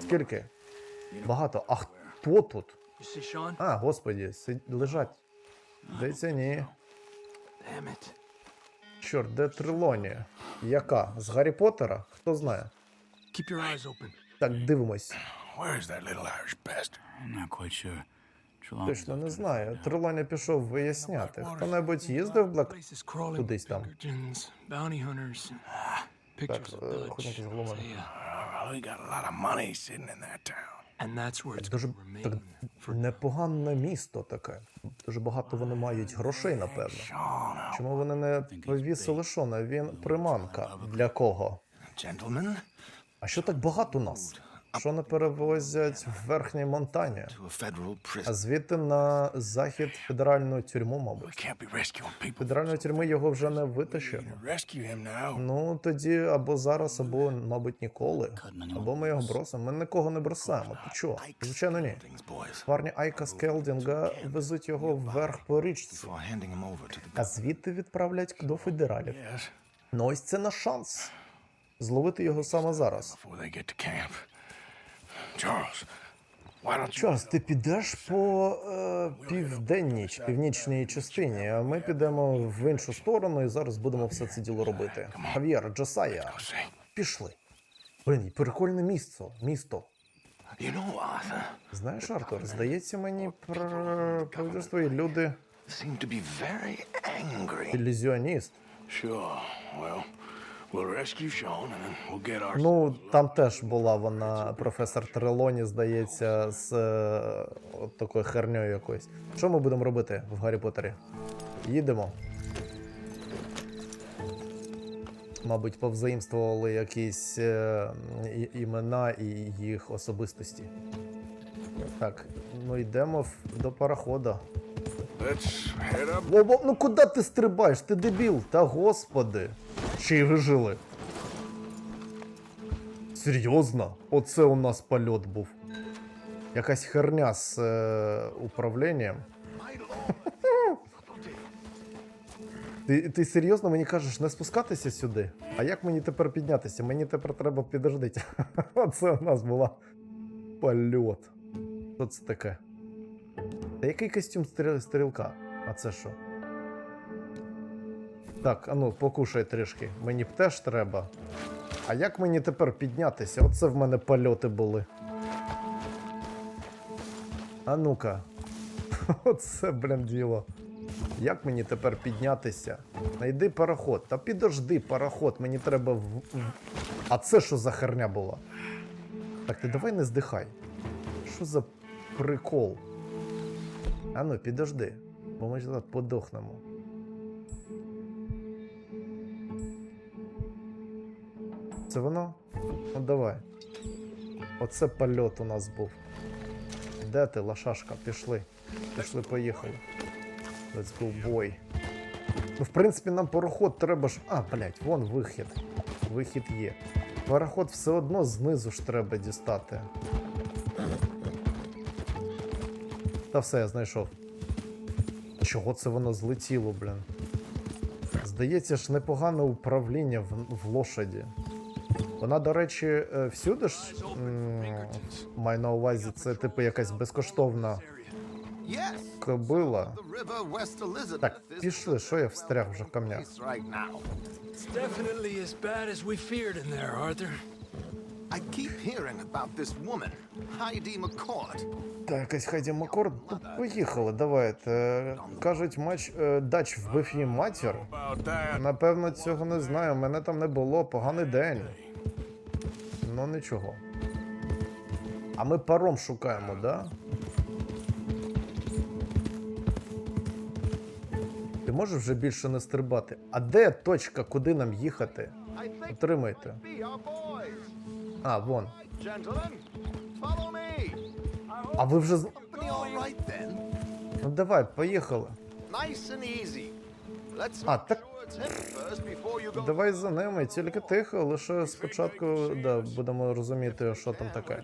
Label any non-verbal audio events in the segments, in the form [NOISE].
Скільки? Багато. А хто тут? А, господі, сид... лежать. Здається, ні. Чорт, де Трилоні? Яка? З Гаррі Поттера? Хто знає? Keep your eyes open. Так, дивимось. Точно не знаю. Трилоні пішов виясняти. Хто-небудь їздив в Блек? Кудись там. Dutch. охотники за головами. Say, you got a lot of money sitting in that town. And that's where it's Дуже gonna так, remain for непогане місто таке. Дуже багато вони мають грошей, напевно. Sean, Чому вони не повісили Шона? Він приманка. Для кого? gentlemen, А що так багато нас? Шона перевозять в верхній Монтані, а звідти на захід федеральну тюрму, мабуть. Федеральної тюрми його вже не витащимо. Ну тоді або зараз, або, мабуть, ніколи. Або ми його бросимо. Ми нікого не бросаємо. Ти чого? Звичайно, ні. Парні Айка Скелдінга везуть його вверх по річці, а звідти відправлять до федералів. Ну ось це наш шанс. Зловити його саме зараз. Чарльз, ти підеш по е, південній чи північній частині, а ми підемо в іншу сторону і зараз будемо все це діло робити. Хав'єр, Джосая, пішли. Блін, прикольне місце. Місто. Знаєш, Артур, здається мені про твої люди ілюзіоніст. Ну, там теж була вона, професор Трелоні, здається, з е, от такою херньою якоюсь. Що ми будемо робити в Гаррі Поттері? Їдемо. Мабуть, повзаїмствували якісь е, імена і їх особистості. Так, ну йдемо в- до парохода. Во, ну куди ти стрибаєш? Ти дебіл? Та господи. Ще й вижили. Серйозно? Оце у нас польот був. Якась херня з е, управлінням. [LAUGHS] Ти, ти серйозно мені кажеш не спускатися сюди? А як мені тепер піднятися? Мені тепер треба підождити. [LAUGHS] Оце у нас була польот. Що це таке? Та який костюм стріл- стрілка? А це що? Так, а ну, покушай трішки. Мені б теж треба. А як мені тепер піднятися? Оце в мене польоти були. А ну-ка. [LAUGHS] Оце, блін, діло. Як мені тепер піднятися? Найди пароход. Та підожди, пароход, мені треба в. А це що за херня була? Так, ти давай не здихай. Що за прикол? А ну, підожди, бо ми зараз подохнемо. Це воно? Ну давай. Оце польот у нас був. Де ти, лошашка? Пішли. Пішли, поїхали. Let's go, boy. Ну, в принципі, нам пароход треба ж. А, блять, вон вихід. Вихід є. Пароход все одно знизу ж треба дістати. Та все, я знайшов. Чого це воно злетіло, блін? Здається ж, непогане управління в, в лошаді. Вона, до речі, е, всюди ж маю на увазі, це типу якась безкоштовна кобила. Так, пішли, що я встряг вже в камнях. I keep hearing about this woman, Heidi McCord. Та якась Хайді Маккорд, ну поїхали, давайте. Кажуть, матч е, дач вбив її матір. Напевно, цього не знаю. Мене там не було, поганий день. Ну нічого. А ми паром шукаємо, да? Ти можеш вже більше не стрибати? А де точка, куди нам їхати? Отримайте. А, вон. А ви вже. Ну давай, поїхали. А, так- Давай за ними, тільки тихо, лише спочатку да, будемо розуміти, що там таке.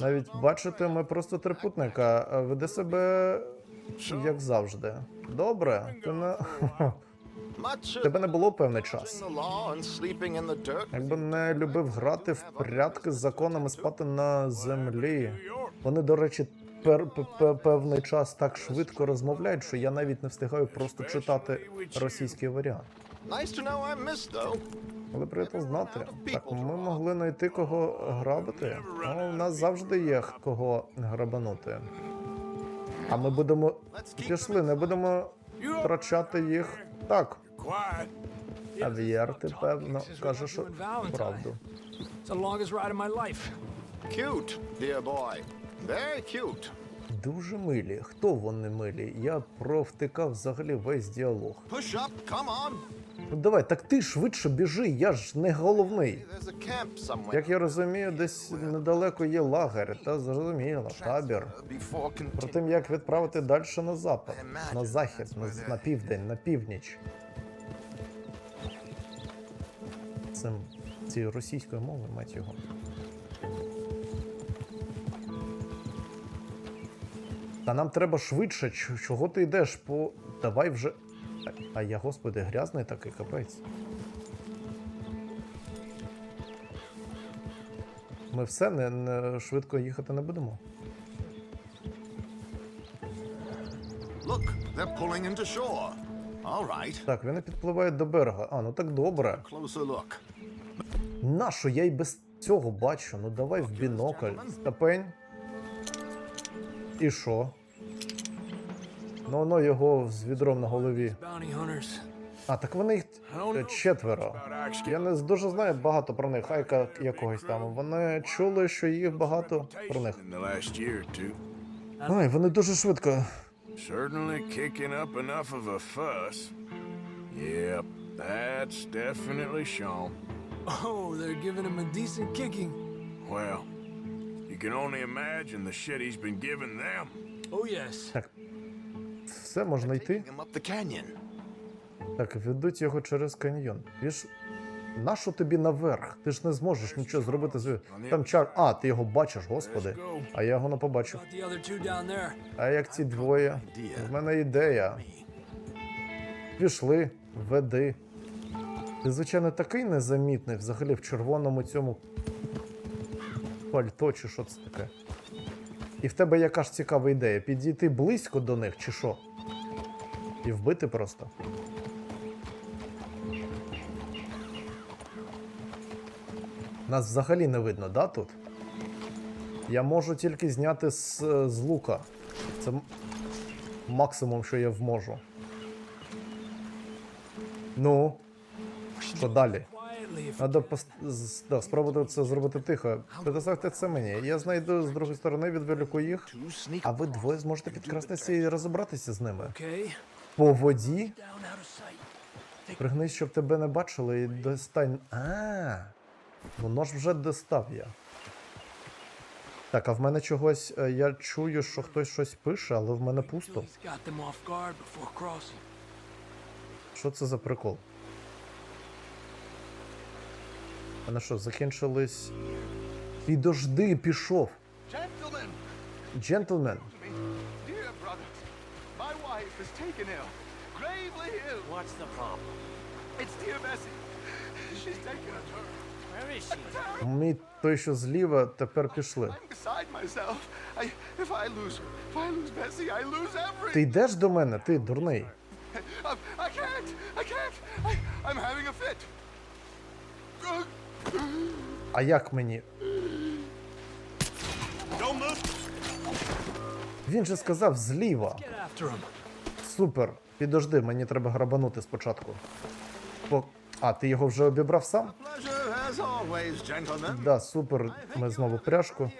Навіть бачите, ми просто трипутника. а Веде себе як завжди. Добре, ти не. Тебе не було певний час. Якби не любив грати в прятки з законами спати на землі. Вони, до речі, пер, п- п- певний час так швидко розмовляють, що я навіть не встигаю просто читати російський варіант. Але приємно знати. Так, ми могли знайти кого грабити. А у нас завжди є кого грабанути. А ми будемо. Пішли, не будемо втрачати їх. Так, Quiet. Авієр, ти певно This is what каже, що do in Valentine. правду. Cute, dear boy. Cute. Дуже милі. Хто вони милі? Я провтикав взагалі весь діалог. Push up, come on. Ну давай, так ти швидше біжи, я ж не головний. There's a camp somewhere. Як я розумію, десь недалеко є лагер, та зрозуміло, табір. Before Про тим, як відправити далі на запад, на захід, на, на південь, на північ. Цим цією російською мовою, мать його. Та нам треба швидше. Чого ти йдеш по. Давай вже. А- я, господи, грязний такий капець. Ми все не, не швидко їхати не будемо. Look, they're pulling into shore. All right. Так, вони підпливають до берега. А, ну так добре. Closer look. Нащо я й без цього бачу? Ну давай в бінокль. Степень. І що? Ну воно його з відром на голові. А, так вони їх четверо. Я не дуже знаю багато про них, хайка якогось там. Вони чули, що їх багато про них. Ой, вони дуже швидко. Yep, that's definitely Sean. Oh, they're giving him a decent kicking. Well, you can only imagine the shit he's been giving them. Oh, yes. Так. Все можна йти. Him up the canyon. Так, ведуть його через каньйон. Ти ж. Нащо тобі наверх? Ти ж не зможеш нічого зробити з. Там чар. А, ти його бачиш, господи. А я його не побачив. There. А як ці двоє? В мене ідея. Пішли, веди. Ти, звичайно, такий незамітний взагалі в червоному цьому пальто, чи що це таке. І в тебе яка ж цікава ідея? Підійти близько до них, чи що? І вбити просто. Нас взагалі не видно, да, тут? Я можу тільки зняти з, з лука. Це максимум, що я вможу. Ну. Що далі? Треба пос... да, спробувати це зробити тихо. Предоставте це мені. Я знайду з другої сторони, відволіку їх. А ви двоє зможете підкрастися і розібратися з ними. По воді? Пригнись, щоб тебе не бачили і достань. А. Воно ж вже достав я. Так, а в мене чогось. е, Я чую, що хтось щось пише, але в мене пусто. Що це за прикол? А на що, закінчились. Підожди, пішов. Gentlemen, Джентльмен. she? Мій той, що зліва, тепер пішли. Ти йдеш до мене, ти дурний. Um, I can't. I can't. I, I'm having a fit. А як мені? Він же сказав зліва. Супер. Підожди, мені треба грабанути спочатку. По... А, ти його вже обібрав сам? Да, супер. Ми знову пряжку.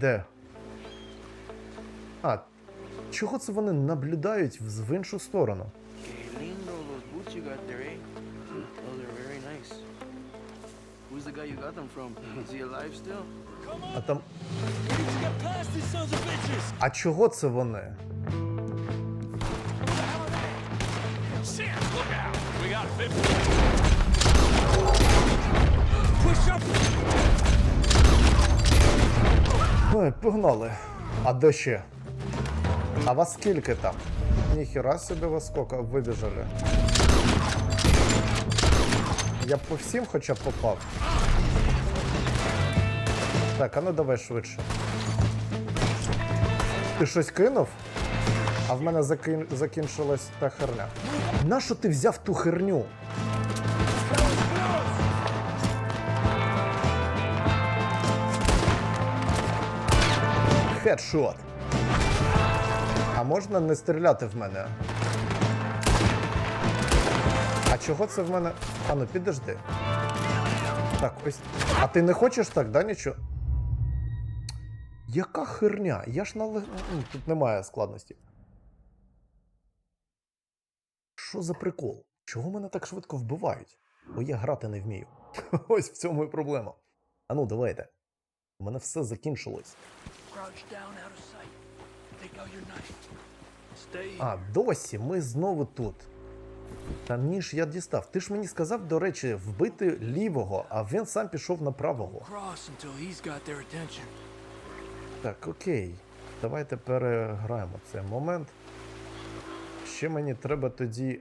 Де? А, чого це вони наблюдають в іншу сторону? Eh? А там. А чого це вони? Ой, погнали. А де ще? А вас скільки там? Ніхіра собі вас скільки вибіжали. Я б по всім хоча б попав. Так, а ну давай швидше. Ти щось кинув? А в мене закин... закінчилась та херня. Нащо ти взяв ту херню? Хедшот. Можна не стріляти в мене? А чого це в мене. А ну підожди. Так, ось. А ти не хочеш так, да, нічого? Яка херня? Я ж на лег- Тут немає складності. Що за прикол? Чого мене так швидко вбивають? Бо я грати не вмію. [LAUGHS] Ось в цьому і проблема. А ну, давайте. У мене все закінчилось. А, досі ми знову тут. Та ніж я дістав. Ти ж мені сказав, до речі, вбити лівого, а він сам пішов на правого. Так, окей. Давайте переграємо цей момент. Ще мені треба тоді.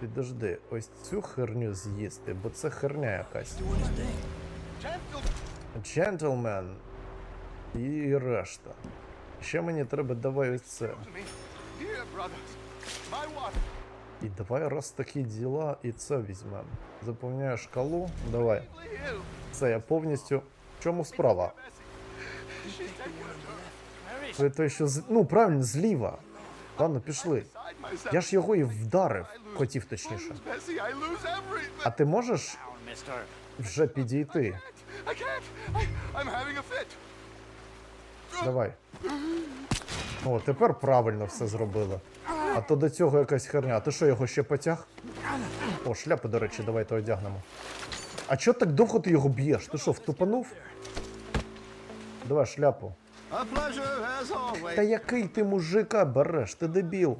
Підожди, ось цю херню з'їсти, бо це херня якась. Джентльмен. І решта. Ще мені треба давай ось це. І давай раз такі діла, і це візьмемо. Заповняю шкалу. Давай. Це я повністю. В чому справа? Ви той, що з... Ну, правильно, зліва. Ладно, пішли. Я ж його і вдарив, хотів точніше. А ти можеш вже підійти? I can't. I, I'm having a fit. Давай. О, тепер правильно все зробили. А то до цього якась херня. Ти що, його ще потяг? О, шляпу, до речі, давайте одягнемо. А чого так довго ти його б'єш? Ти що, втупанув? Давай шляпу. Та який ти мужика береш? Ти дебіл.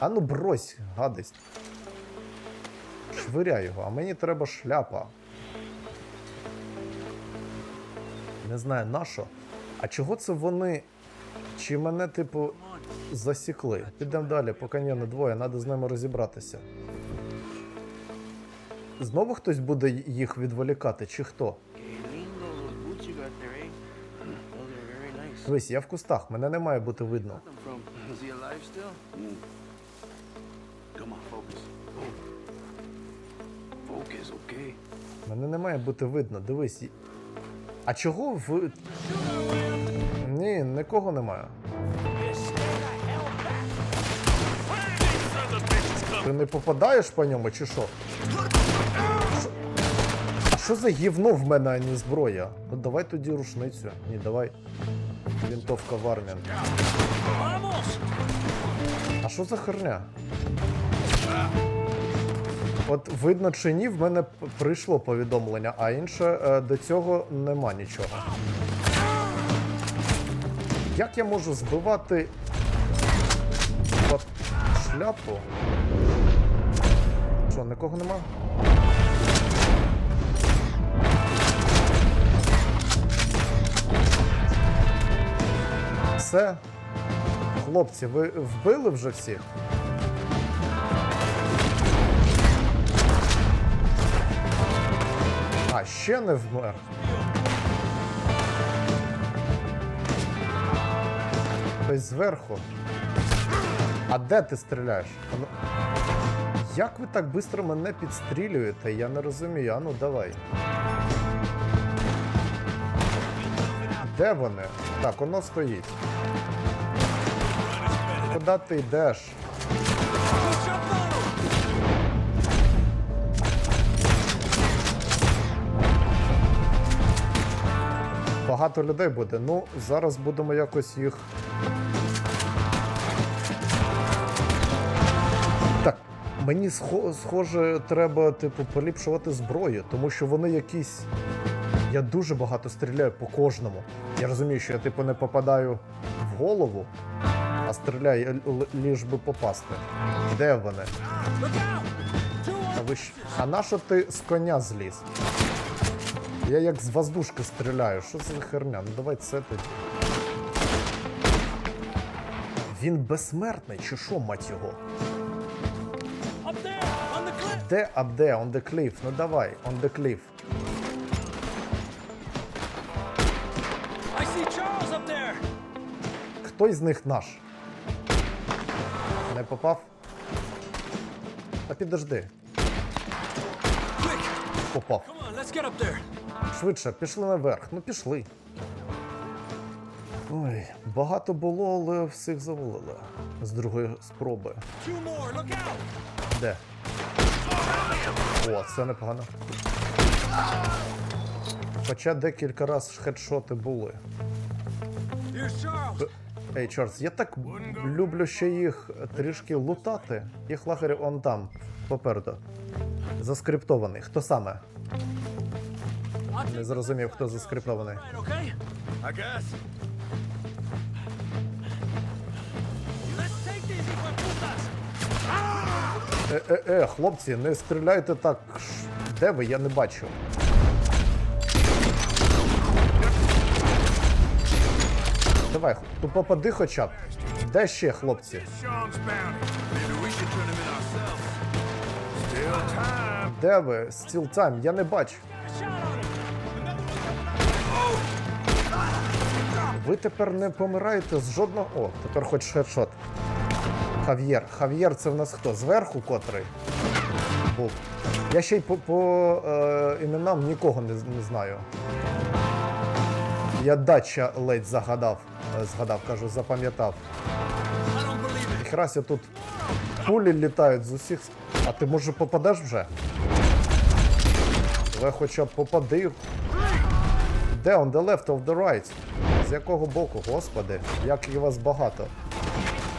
А ну брось, гадость. Швиряй його, а мені треба шляпа. Не знаю на що. А чого це вони? Чи мене, типу, засікли? Підемо далі, поки ні, двоє, треба з ними розібратися. Знову хтось буде їх відволікати, чи хто? Дивись, я в кустах, мене не має бути видно. Мене не має бути видно, дивись. А чого в. Ні, нікого немає. Ти не попадаєш по ньому, чи що? А що за гівно в мене, а не зброя? Ну давай тоді рушницю. Ні, давай. Вінтовка Вармін. А що за херня? От видно чи ні, в мене прийшло повідомлення, а інше е, до цього нема нічого. Як я можу збивати шляпу? Що, нікого нема? Все. Хлопці, ви вбили вже всіх? А, ще не вмер. Хтось зверху. А де ти стріляєш? Ну- Як ви так швидко мене підстрілюєте? Я не розумію. А ну давай. Де вони? Так, воно стоїть. Куди ти йдеш? Багато людей буде. Ну, зараз будемо якось їх. Мені схоже, треба, типу, поліпшувати зброю, тому що вони якісь. Я дуже багато стріляю по кожному. Я розумію, що я типу не попадаю в голову, а стріляю ліж би попасти. Де вони? А, ви щ- а на що ти з коня зліз? Я як з воздушки стріляю. Що це за херня? Ну давай це тоді. Він безсмертний, чи що, мать його? Де, а де? On the cliff. Ну давай, on the cliff. I see Charles up there. Хто із них наш? Не попав? А підожди. Попав. come on, let's get up there. Швидше, пішли наверх. Ну пішли. Ой, багато було, але всіх завалили. З другої спроби. Two more, look out. Де? О, це непогано. Хоча декілька разів хедшоти були. Ей, Чарльз, я так люблю ще їх трішки лутати. Їх лагері он там, попереду. Заскриптований. Хто саме? Не зрозумів, хто заскриптований. Е, е, е, хлопці, не стріляйте так. Де ви? Я не бачу. Давай, ну попади хоча б. Де ще, хлопці? Still. Де ви? Steel Time, я не бачу. Ви тепер не помираєте з жодного. О, тепер хоч хедшот. Хав'єр. Хав'єр це в нас хто? Зверху котрий? Був. Я ще й по, по е, іменам нікого не, не знаю. Я дача ледь загадав. Е, Згадав, кажу, запам'ятав. Ніхрася тут пулі літають з усіх. А ти може попадеш вже? Давай хоча б попади. Де on the left of the right? З якого боку, господи, як і вас багато.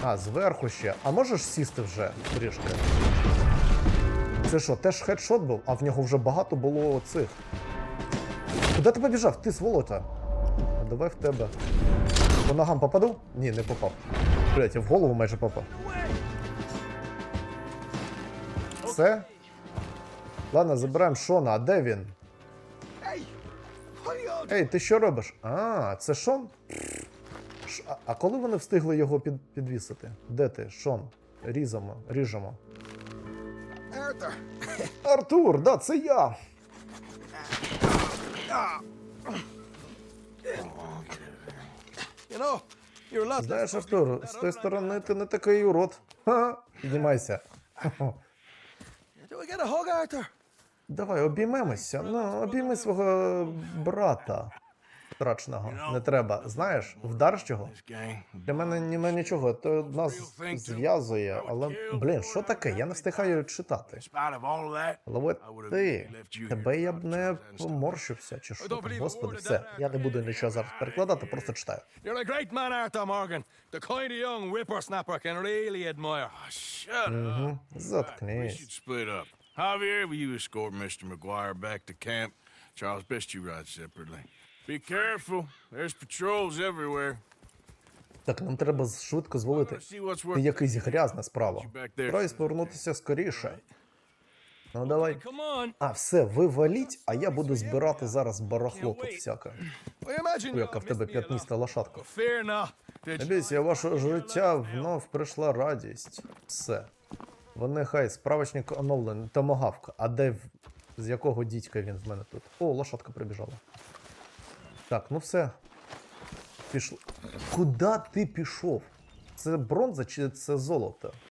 А, зверху ще. А можеш сісти вже трішки? Це що, теж хедшот був, а в нього вже багато було цих. Куди ти побіжав? Ти сволота. А давай в тебе. По ногам попаду? Ні, не попав. Блять, я в голову майже попав. Все? Ладно, забираємо Шона, а де він? Ей, ти що робиш? А, це Шон? Ш- а- коли вони встигли його під, підвісити? Де ти, Шон? Різамо, ріжемо. Arthur, Артур, да, це я. Знаєш, Артур, з тої сторони ти не такий урод. Піднімайся. Давай обіймемося. Ну, обійми свого брата страчного. Не треба. Знаєш, його? This gang. Для мене нема нічого, то нас зв'язує, але блін, що таке? Я не встигаю читати. Але ти, тебе я б не поморщився, чи що там, господи, все. Я не буду нічого зараз перекладати, просто читаю. Заткнись. Javier, will you escort Mr. McGuire back to camp? Charles, best you ride separately. Be careful. There's patrols everywhere. Так, нам треба швидко звалити. Ти якийсь грязна справа. back there. Стараюсь повернутися скоріше. Ну давай. А, все, ви валіть, а я буду збирати зараз барахло тут всяке. I яка в тебе п'ятниста лошадка. Бійся, вашого життя внов прийшла радість. Все. Вони хай, справочник оновлений, томагавка. А де з якого дідька він в мене тут? О, лошадка прибіжала. Так, ну все. Пішло. Куди ти пішов? Це бронза чи це золото?